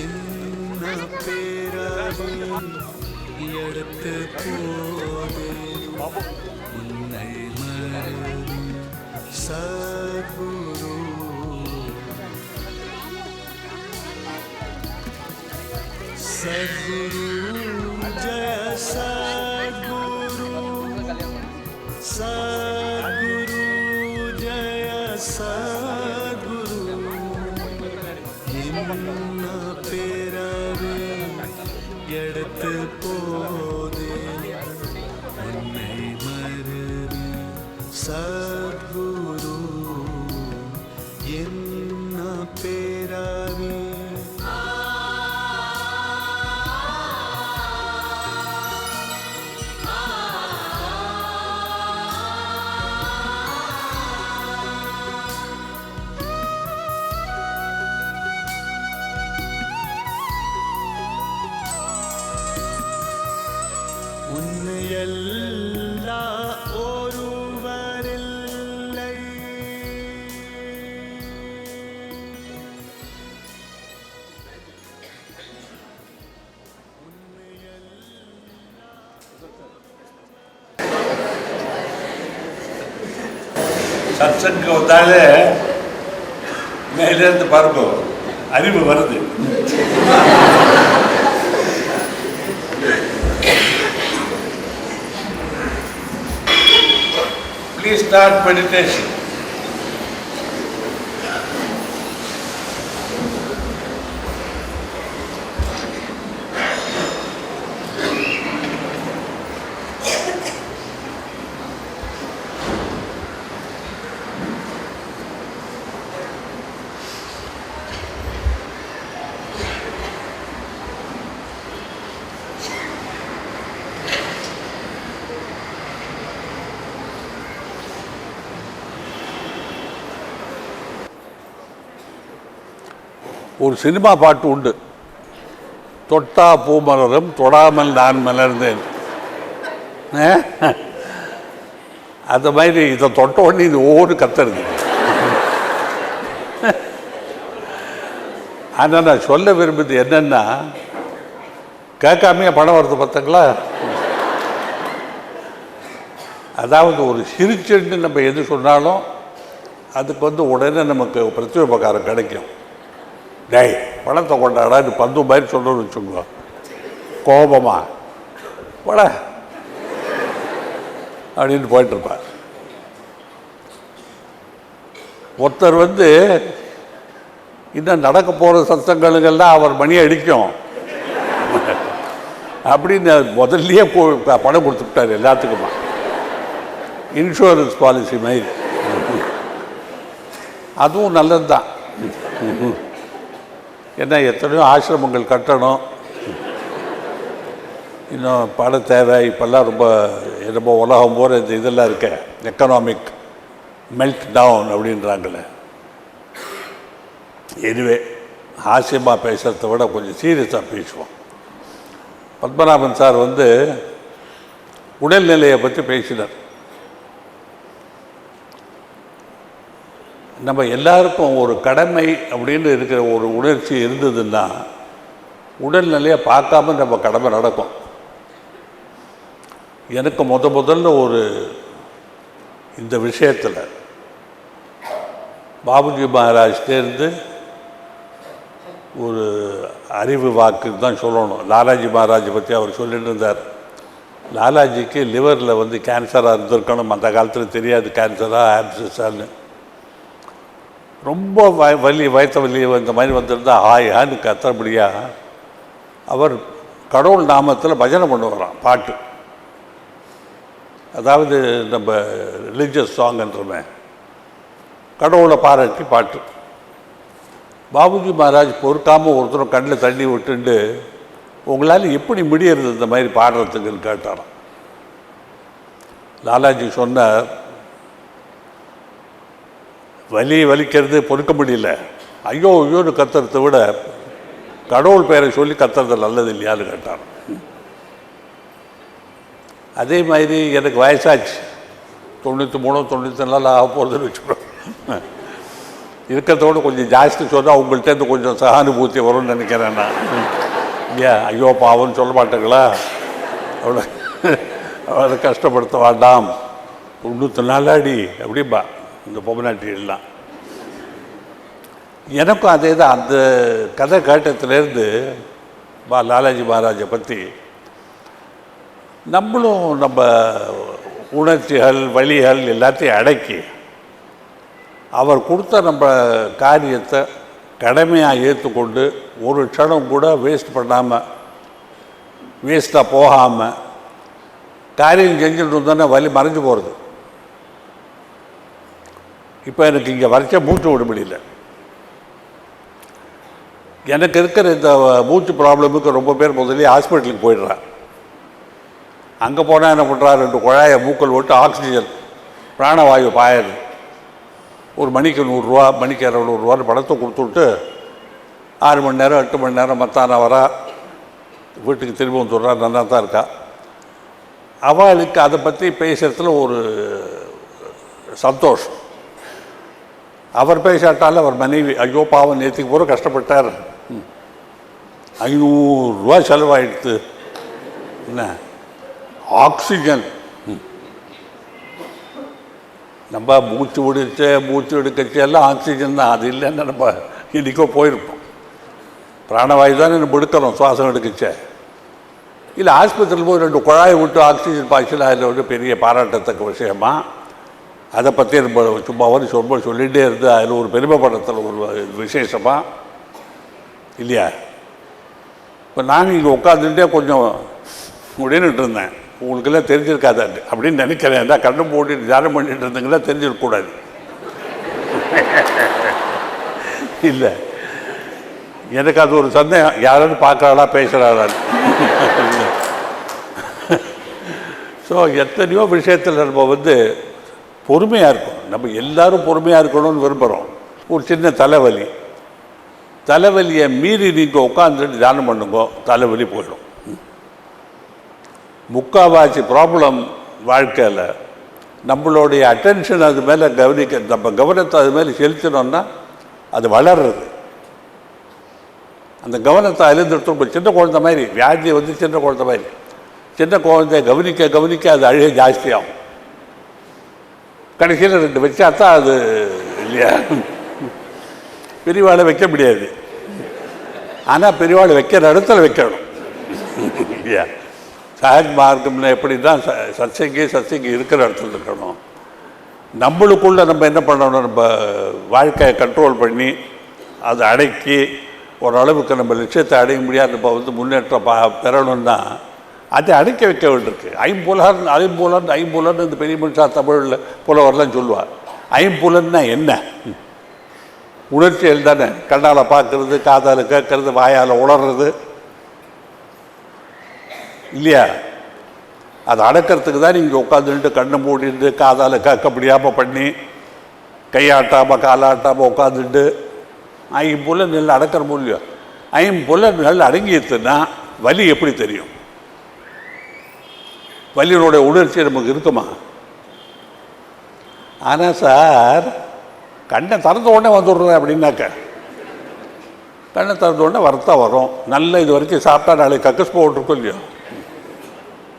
என்ன பேராடி எடுத்து போது உன்னை மறந்து சத்குரு சத்குரு ஜய சத்குரு சத்குரு ஜய சத் சத்சங்க வந்தாலே மேலேருந்து பாருங்க அறிவு வருது. ப்ளீஸ் ஸ்டார்ட் மெடிடேஷன் ஒரு சினிமா பாட்டு உண்டு. தொட்டா பூ மலரும் தொடாமல் நான் மலர்ந்தேன். அந்த மாதிரி இதை தொட்ட உடனே இது ஒவ்வொரு கத்துறது. ஆனால் நான் சொல்ல விரும்புது என்னென்னா கேட்காமையே பணம் வருது பார்த்தங்களா? அதாவது ஒரு சிரிச்சுன்னு நம்ம எது சொன்னாலும் அதுக்கு வந்து உடனே நமக்கு பிரத்யோபகாரம் கிடைக்கும். டேய் பணத்தை கொண்டாடா இது பந்து மாதிரி சொல்லணும்னு வச்சுக்கோ. கோபமா? பட அப்படின்னு போயிட்டுருப்பார். ஒருத்தர் வந்து இன்னும் நடக்க போகிற சத்தங்களுக்கெல்லாம் அவர் மணி அடிக்கும். அப்படின்னு முதல்லையே போ- பணம் கொடுத்துட்டார் எல்லாத்துக்குமா. இன்சூரன்ஸ் பாலிசி மாதிரி. அதுவும் நல்லது தான் ஏன்னா எத்தனையோ ஆசிரமங்கள் கட்டணும். இன்னும் பண தேவை. இப்போல்லாம் ரொம்ப ரொம்ப உலகம் போகிற இந்த இதெல்லாம் இருக்க. எக்கனாமிக் மெல்ட் டவுன் அப்படின்றாங்களே. எனிவே ஹாஸ்யமாக பேசுகிறத விட கொஞ்சம் சீரியஸாக பேசுவோம். பத்மநாபன் சார் வந்து உடல்நிலையை பற்றி பேசினார். நம்ம எல்லாருக்கும் ஒரு கடமை அப்படின்னு இருக்கிற ஒரு உணர்ச்சி இருந்ததுன்னா உடல்நிலையை பார்க்காம நம்ம கடமை நடக்கும். எனக்கு முத முதல்ல ஒரு இந்த விஷயத்தில் பாபுஜி மகாராஜ்டேருந்து ஒரு அறிவு வாக்கு தான் சொல்லணும். லாலாஜி மகாராஜை பற்றி அவர் சொல்லிட்டு இருந்தார். லாலாஜிக்கு லிவரில் வந்து கேன்சராக இருந்திருக்கணும். அந்த காலத்தில் தெரியாது கேன்சராக ஆப்சிஸான்னு ரொம்ப வ வலி வயத்த வலி இந்த மாதிரி வந்திருந்தா ஆயான்னு கத்தபடியா அவர் கடவுள் நாமத்தில் பஜனை பண்ணுவாராம் பாட்டு. அதாவது நம்ம ரிலீஜியஸ் சாங்ன்றமே கடவுளை பாராட்டி பாட்டு. பாபுஜி மகாராஜ் பொறுக்காமல் ஒருத்தரும் கண்ணில் தண்ணி விட்டுண்டு உங்களால் எப்படி முடியறது இந்த மாதிரி பாடுறதுக்குன்னு கேட்டாராம். லாலாஜி சொன்னார் வலி வலிக்கிறது பொறுக்க முடியல ஐயோ ஐயோன்னு கத்துறதை விட கடவுள் பெயரை சொல்லி கத்துறது நல்லது இல்லையான்னு கேட்டார் அதே மாதிரி எனக்கு வயசாச்சு. தொண்ணூற்றி மூணு தொண்ணூற்றி நாலு ஆக போகிறதுன்னு வச்சுக்கிறோம் இருக்கிறதோட கொஞ்சம் ஜாஸ்தி சொன்னால் அவங்கள்ட்டேருந்து கொஞ்சம் சகானுபூத்தி வரும்னு நினைக்கிறேன் நான். இல்லையா ஐயோ பாவம்னு சொல்ல மாட்டேங்களா? அவ்வளோ அவரை கஷ்டப்படுத்த வேண்டாம். தொண்ணூற்றி நாலாடி அப்படிம்பா. இந்த பொம்மநாட்டியெல்லாம் எனக்கும் அதே தான் அந்த கதை கேட்டதுலேருந்து பா லாலாஜி மகாராஜை பற்றி நம்மளும் நம்ம உணர்ச்சிகள் வழிகள் எல்லாத்தையும் அடக்கி அவர் கொடுத்த நம்ம காரியத்தை கடமையாக ஏற்றுக்கொண்டு ஒரு க்ஷணம் கூட வேஸ்ட் பண்ணாமல் வேஸ்ட்டாக போகாமல் காரியம் செஞ்சுட்டு இருந்தோன்னா வலி மறைஞ்சு போகிறது இப்போ எனக்கு இங்கே வரைச்ச மூச்சு விட முடியல எனக்கு இருக்கிற இந்த மூச்சு ப்ராப்ளமுக்கு ரொம்ப பேர் முதல்ல ஹாஸ்பிட்டலுக்கு போயிடுறான் அங்கே போனால் என்ன பண்ணுறா ரெண்டு குழாயை மூக்கல் விட்டு ஆக்சிஜன் பிராணவாயு பாயது ஒரு மணிக்கு நூறுரூவா மணிக்கு இரநூறுவான்னு பணத்தை கொடுத்துட்டு ஆறு மணி நேரம் எட்டு மணி நேரம் மத்தான வரா. வீட்டுக்கு திரும்ப வந்துடுறா நல்லா தான் இருக்கா. அவளுக்கு அதை பற்றி பேசுகிறதுல ஒரு சந்தோஷம். அவர் பேசாட்டாலும் அவர் மனைவி ஐயோ பாவம் நேற்றுக்கு பூரா கஷ்டப்பட்டார். ம். ஐநூறுரூவா செலவாயிடுத்து. என்ன? ஆக்சிஜன். ம். நம்ம மூச்சு விடுச்சு மூச்சு எடுக்கச்சு எல்லாம் ஆக்சிஜன் தான். அது இல்லைன்னு நம்ம இன்றைக்கோ போயிருப்போம். பிராணவாயு தானே நம்ம எடுக்கிறோம் சுவாசம் எடுக்கச்ச. இல்லை ஆஸ்பத்திரியில் போய் ரெண்டு குழாயை விட்டு ஆக்சிஜன் பாய்ச்சல் அதில் வந்து பெரிய பாராட்டத்தக்க விஷயமா? அதை பற்றி நம்ம சும்மா வந்து ரொம்ப சொல்லிகிட்டே இருந்து அதில் ஒரு பெருமைப்படத்தில் ஒரு விசேஷமாக இல்லையா? இப்போ நான் இங்கே உட்காந்துட்டே கொஞ்சம் முடின்னுட்டு இருந்தேன். உங்களுக்கெல்லாம் தெரிஞ்சிருக்காது? அப்படின்னு நினைக்கிறேன். ஏன்னா கண்ணு போட்டு தியானம் பண்ணிட்டு இருந்தீங்கன்னா தெரிஞ்சிருக்கக்கூடாது. இல்லை. எனக்கு அது ஒரு சந்தேகம். யாராவது பார்க்குறாளா பேசுகிறாளா ஸோ எத்தனையோ விஷயத்தில் நம்ம வந்து பொறுமையாக இருக்கும் நம்ம எல்லாரும் பொறுமையாக இருக்கணும்னு விரும்புகிறோம் ஒரு சின்ன தலைவலி. தலைவலியை மீறி நீங்கள் உட்காந்துட்டு தியானம் பண்ணுங்க தலைவலி போயிடும். முக்காவாசி ப்ராப்ளம் வாழ்க்கையில் நம்மளுடைய அட்டென்ஷன் அது மேலே கவனிக்க நம்ம கவனத்தை அது மேலே செலுத்தினோம்னா அது வளர்றது. அந்த கவனத்தை அழுந்துட்டு சின்ன குழந்தை மாதிரி வியாதி வந்து சின்ன குழந்தை மாதிரி. சின்ன குழந்தைய கவனிக்க கவனிக்க அது அழுக ஜாஸ்தியாகும். கடைசியில் ரெண்டு வச்சா தான் அது இல்லையா? பெரியவாளை வைக்க முடியாது. ஆனால் பெரியவாளை வைக்கிற இடத்துல வைக்கணும். இல்லையா? சஹஜ் மார்க்கம்ல எப்படி தான் ச சத்சங்கி சத்சங்கி இருக்கிற இடத்துல இருக்கணும். நம்மளுக்குள்ள நம்ம என்ன பண்ணணும்? நம்ம வாழ்க்கையை கண்ட்ரோல் பண்ணி அதை அடக்கி ஓரளவுக்கு நம்ம லட்சியத்தை அடைய முடியாது. நம்ம வந்து முன்னேற்றம் பா பெறணும்னா அதை அடக்கி வைக்க வேண்டியிருக்கு. ஐம்புலன் ஐம்புலன் ஐம்புலன் இந்த பெரிய மனுஷா தமிழில் புலவர்லாம் சொல்லுவார். ஐம்புலன்னா என்ன? உணர்ச்சிகள் தானே. கண்ணால் பார்க்கறது காதால் கேட்கறது வாயால் உணர்றது இல்லையா? அதை அடக்கிறதுக்கு தான் நீங்கள் உட்காந்துட்டு கண்ணை மூடிட்டு காதால் கேட்க முடியாமல் பண்ணி கையாட்டாமல் காலாட்டாமல் உட்காந்துட்டு ஐம்புல நெல் அடக்கிற முடியும் ஐம்புல நெல் அடங்கிடுச்சுன்னா வலி எப்படி தெரியும்? வலியினுடைய உணர்ச்சி நமக்கு இருக்குமா? ஆனால் சார் கண்ணை திறந்த உடனே வந்துடுறேன் அப்படின்னாக்க கண்ணை திறந்த உடனே வருத்தம் வரும். நல்ல இது வரைக்கும் சாப்பிட்டா நாளைக்கு கக்கஸ் போட்டுருக்கோம் இல்லையோ?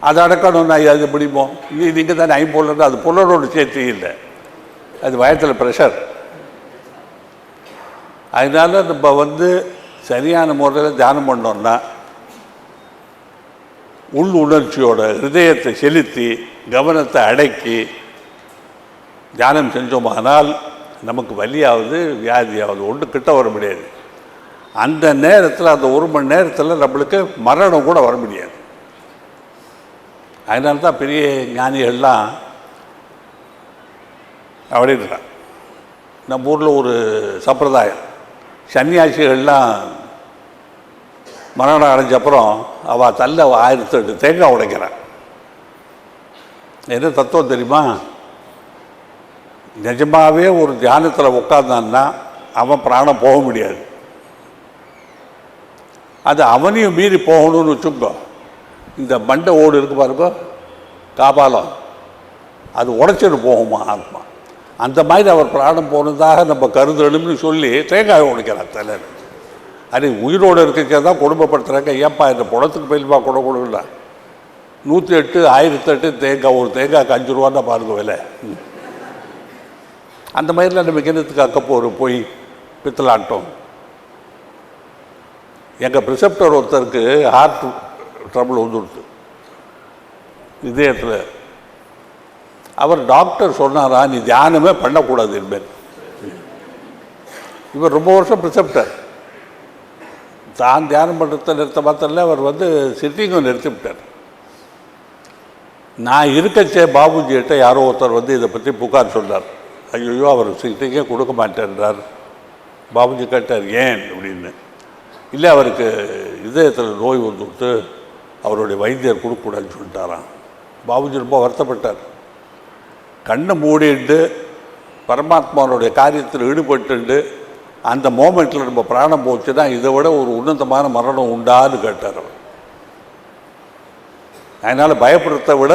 அதை நான் அது பிடிப்போம். இது நீங்கள் தானே ஐம்பொல்லு அது பொருளோட சேர்த்து இல்லை. அது வயத்தில் ப்ரெஷர் அதனால நம்ம வந்து சரியான முறையில் தியானம் பண்ணோம்னா உள் உணர்ச்சியோட ஹிருதயத்தை செலுத்தி கவனத்தை அடக்கி தியானம் செஞ்சோமானால் நமக்கு வலியாவது வியாதியாவது ஒன்று கிட்ட வர முடியாது. அந்த நேரத்தில் அந்த ஒரு மணி நேரத்தில் நம்மளுக்கு மரணம் கூட வர முடியாது. அதனால தான் பெரிய ஞானிகள்லாம் அப்படின்றான் நம்ம ஊரில் ஒரு சம்பிரதாயம் சன்னியாசிகள்லாம் மரணம் அடைஞ்ச அப்புறம் அவள் தள்ள ஆயிரத்தி எட்டு தேங்காய் உடைக்கிறான் என்ன தத்துவம் தெரியுமா? நிஜமாவே ஒரு தியானத்தில் உட்கார்ந்தான்னா அவன் பிராணம் போக முடியாது. அது அவனையும் மீறி போகணும்னு வச்சுக்கோ. இந்த மண்டை ஓடு இருக்கு பாருங்க. காபாலம். அது உடைச்சிட்டு போகுமா ஆத்மா. அந்த மாதிரி அவர் பிராணம் போனதாக நம்ம கருதணும்னு சொல்லி தேங்காய் உடைக்கிறார் தலைவர். அது உயிரோடு இருக்கிற தான் கொடுமைப்படுத்துகிறாங்க ஏன்ப்பா இந்த புடத்துக்கு பெரியப்பா கூட கொடுக்கல நூற்றி எட்டு ஆயிரத்தெட்டு தேங்காய் ஒரு தேங்காய்க்கு அஞ்சு ரூபா தான் பாருங்க விலை. ம். அந்த மாதிரிலாம் நம்ம கிணத்துக்கு அக்கப்போ ஒரு போய் பித்தலாட்டோம் எங்கள் ப்ரிசெப்டர் ஒருத்தருக்கு ஹார்ட் ட்ரபிள் வந்துடுது. இதயத்தில். அவர் டாக்டர் சொன்னாரா நீ தியானமே பண்ணக்கூடாது என்பேன். இவர் ரொம்ப வருஷம் ப்ரிசெப்டர் தான் தியானம் பண்ணுறத நிறுத்த மாத்திரல அவர் வந்து சிட்டிங்கும் நிறுத்திவிட்டார் நான் இருக்கச்சே பாபுஜிகிட்ட யாரோ ஒருத்தர் வந்து இதை பற்றி புகார் சொன்னார். ஐயோ அவர் சிட்டிங்கே கொடுக்க மாட்டேன்றார். பாபுஜி கேட்டார் ஏன்? அப்படின்னு. இல்லை அவருக்கு இதயத்தில் நோய் வந்துவிட்டு அவருடைய வைத்தியர் கொடுக்கக்கூடாதுன்னு சொல்லிட்டாராம். பாபுஜி ரொம்ப வருத்தப்பட்டார். கண்ணை மூடிட்டு பரமாத்மாவுடைய காரியத்தில் ஈடுபட்டு அந்த மோமெண்ட்டில் நம்ம பிராணம் போச்சு தான் இதை விட ஒரு உன்னதமான மரணம் உண்டான்னு கேட்டார் அவர். அதனால் பயப்படுறத விட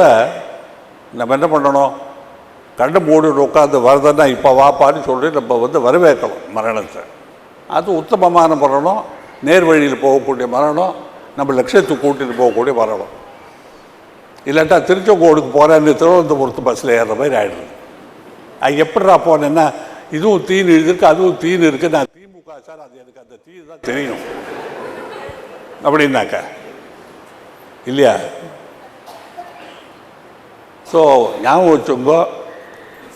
நம்ம என்ன பண்ணணும்? கண்டு மூடி உட்காந்து வருதுன்னா இப்போ வாப்பான்னு சொல்லி நம்ம வந்து வரவேற்கணும் மரணத்தை. அது உத்தமமான மரணம் நேர் வழியில் போகக்கூடிய மரணம் நம்ம லட்சியத்துக்கு கூட்டிகிட்டு போகக்கூடிய மரணம். இல்லாட்டா திருச்செங்கோடுக்கு போகிறேன்னு திருவனந்தபுரத்து பஸ்ஸில் ஏறுற மாதிரி ஆகிடுது அது எப்படிடா போனேன்னா இதுவும் தீனு இருக்கு அதுவும் தீனு இருக்குது நான் திமுக சார் அது எனக்கு அந்த தீ தான் தெரியும். அப்படின்னாக்கா? இல்லையா? ஸோ ஞாபகம் வச்சுங்கோ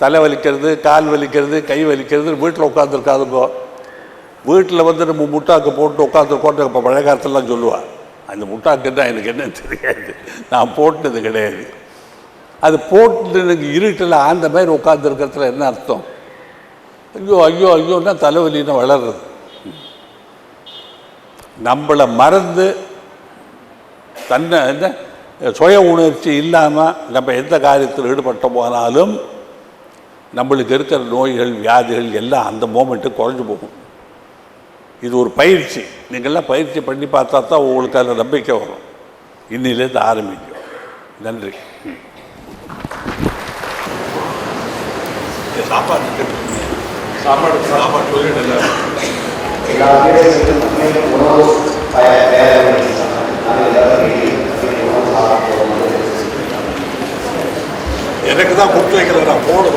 தலை வலிக்கிறது கால் வலிக்கிறது கை வலிக்கிறது வீட்டில் உட்காந்துருக்காதுங்கோ வீட்டில் வந்து நம்ம முட்டாக்கு போட்டு உட்காந்துருக்கோன்னு இப்போ பழைய காலத்துலலாம் சொல்லுவாள் அந்த முட்டாக்குன்னா எனக்கு என்ன தெரியாது. நான் போட்டது கிடையாது. அது போட்டு எனக்கு இருட்டில் ஆந்த மாதிரி உட்காந்துருக்கிறதுல என்ன அர்த்தம்? ஐயோ ஐயோ ஐயோன்னா தலைவலின்னு வளர்றது. நம்மளை மறந்து தன்னை என்ன சுய உணர்ச்சி இல்லாமல் நம்ம எந்த காரியத்தில் ஈடுபட்ட போனாலும் நம்மளுக்கு இருக்கிற நோய்கள் வியாதிகள் எல்லாம் அந்த மோமெண்ட்டு குறைஞ்சு போகும். இது ஒரு பயிற்சி. நீங்கள்லாம் பயிற்சி பண்ணி பார்த்தா தான் உங்களுக்கு அதில் நம்பிக்கை வரும். இன்னிலேருந்து ஆரம்பிக்கும். நன்றி. சாப்பாடு சாப்பாடு சாப்பாடு சொல்லிட்டு எல்லா வீடுகளிலும் உணவு உணவு எனக்கு தான் கொடுத்து வைக்கல நான் போடு